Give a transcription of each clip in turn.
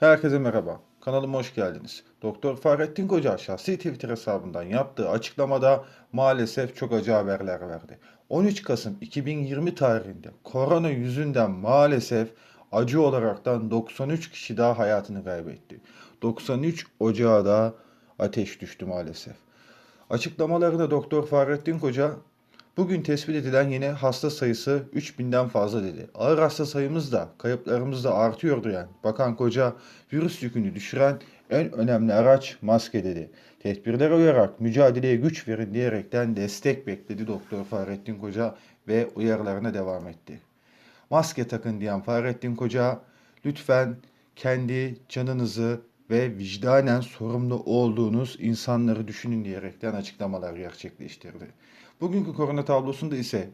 Herkese merhaba. Kanalıma hoş geldiniz. Doktor Fahrettin Koca şahsi Twitter hesabından yaptığı açıklamada maalesef çok acı haberler verdi. 13 Kasım 2020 tarihinde korona yüzünden maalesef acı olaraktan 93 kişi daha hayatını kaybetti. 93 ocağa da ateş düştü maalesef. Açıklamalarında Doktor Fahrettin Koca Bugün tespit edilen yeni hasta sayısı 3000'den fazla dedi. Ağır hasta sayımız da kayıplarımız da artıyordu yani. Bakan Koca virüs yükünü düşüren en önemli araç maske dedi. Tedbirlere uyarak mücadeleye güç verin diyerekten destek bekledi Doktor Fahrettin Koca ve uyarılarına devam etti. Maske takın diyen Fahrettin Koca lütfen kendi canınızı ve vicdanen sorumlu olduğunuz insanları düşünün diyerekten açıklamalar gerçekleştirdi. Bugünkü korona tablosunda ise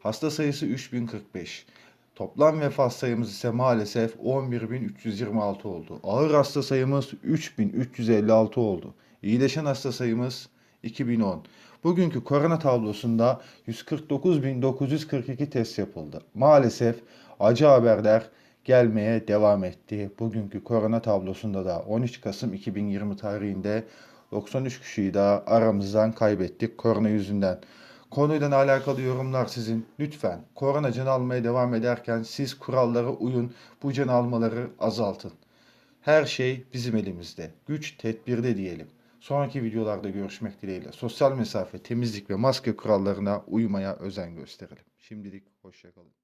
hasta sayısı 3045. Toplam vefat sayımız ise maalesef 11.326 oldu. Ağır hasta sayımız 3356 oldu. İyileşen hasta sayımız 2010. Bugünkü korona tablosunda 149.942 test yapıldı. Maalesef acı haberler gelmeye devam etti. Bugünkü korona tablosunda da 13 Kasım 2020 tarihinde 93 kişiyi daha aramızdan kaybettik korona yüzünden. Konuyla alakalı yorumlar sizin. Lütfen korona can almaya devam ederken siz kurallara uyun. Bu can almaları azaltın. Her şey bizim elimizde. Güç tedbirde diyelim. Sonraki videolarda görüşmek dileğiyle. Sosyal mesafe, temizlik ve maske kurallarına uymaya özen gösterelim. Şimdilik hoşçakalın.